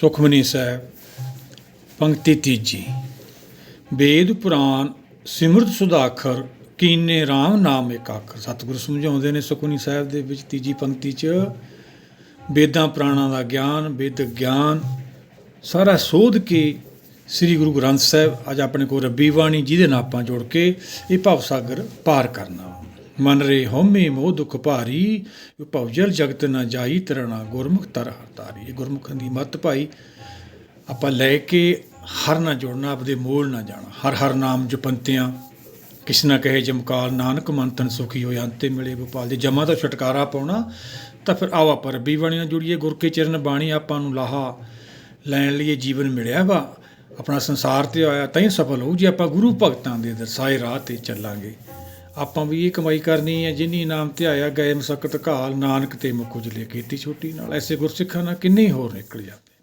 ਸੁਖਮਨੀ ਸਾਹਿਬ, ਪੰਕਤੀ ਤੀਜੀ। ਵੇਦ ਪੁਰਾਨ ਸਿਮਰਤ ਸੁਧਾਖਰ ਕੀਨੇ RAM ਨਾਮ ਏਕਾਖਰ ਸਤਿਗੁਰ ਸਮਝਾਉਂਦੇ ਨੇ ਸੁਖਮਨੀ ਸਾਹਿਬ ਦੇ ਵਿੱਚ ਤੀਜੀ ਪੰਕਤੀ 'ਚ, ਵੇਦਾਂ ਪੁਰਾਣਾਂ ਦਾ ਗਿਆਨ ਵੇਦਕ ਗਿਆਨ, ਸਾਰਾ ਸੋਧ ਕੇ ਸ੍ਰੀ ਗੁਰੂ ਗ੍ਰੰਥ ਸਾਹਿਬ, ਅੱਜ ਆਪਣੇ ਕੋਲ ਰੱਬੀ ਬਾਣੀ, ਜਿਹਦੇ ਨਾਲ ਆਪਾਂ ਜੋੜ ਕੇ ਇਹ ਭਵ ਸਾਗਰ ਪਾਰ ਕਰਨਾ। ਮਨ ਰੇ ਹਉਮੈ ਮੋਹ ਦੁਖ ਭਾਰੀ ਭਵਜਲ ਜਗਤ ਨਾ ਜਾਈ ਤਰਣਾ ਗੁਰਮੁਖ ਤਰ ਹਰਤਾਰੀ ਇਹ ਗੁਰਮੁਖਾਂ ਦੀ ਮਤ ਭਾਈ, ਆਪਾਂ ਲੈ ਕੇ ਹਰ ਨਾ ਜੁੜਨਾ, ਆਪਦੇ ਮੋਲ ਨਾ ਜਾਣਾ। ਹਰ ਹਰ ਨਾਮ ਜਪੰਤਿਆਂ, ਕਿਸ ਨਾ ਕਹੇ ਜਮਕਾਲ ਨਾਨਕ ਮੰਤਨ ਸੁਖੀ ਹੋਏ, ਅੰਤੇ ਮਿਲੇ ਗੋਪਾਲ ਦੇ। ਜਮਾ ਤੋਂ ਛੁਟਕਾਰਾ ਪਾਉਣਾ, ਤਾਂ ਫਿਰ ਆਓ ਆਪਾਂ ਰੱਬੀ ਬਾਣੀ ਨਾਲ ਜੁੜੀਏ, ਗੁਰ ਕੇ ਚਰਨ ਬਾਣੀ ਆਪਾਂ ਨੂੰ ਲਾਹਾ ਲੈਣ ਲਈ ਜੀਵਨ ਮਿਲਿਆ ਵਾ। ਆਪਣਾ ਸੰਸਾਰ ਤੇ ਆਇਆ ਤਾਂ ਹੀ ਸਫਲ ਹੋਊ, ਜੇ ਆਪਾਂ ਗੁਰੂ ਭਗਤਾਂ ਦੇ ਦਰਸਾਏ ਰਾਹ ਤੇ ਚੱਲਾਂਗੇ। ਆਪਾਂ ਵੀ ਇਹ ਕਮਾਈ ਕਰਨੀ ਹੈ, ਜਿਨੀ ਨਾਮ ਧਿਆਇਆ ਗਏ ਮਸਕਤ ਘਾਲ, ਨਾਨਕ ਤੇ ਮੁਖ ਉਜਲੇ ਕੀਤੀ ਛੋਟੀ ਨਾਲ। ਐਸੇ ਗੁਰਸਿੱਖਾਂ ਨਾਲ ਕਿੰਨੇ ਹੀ ਹੋਰ ਨਿਕਲ ਜਾਂਦੇ?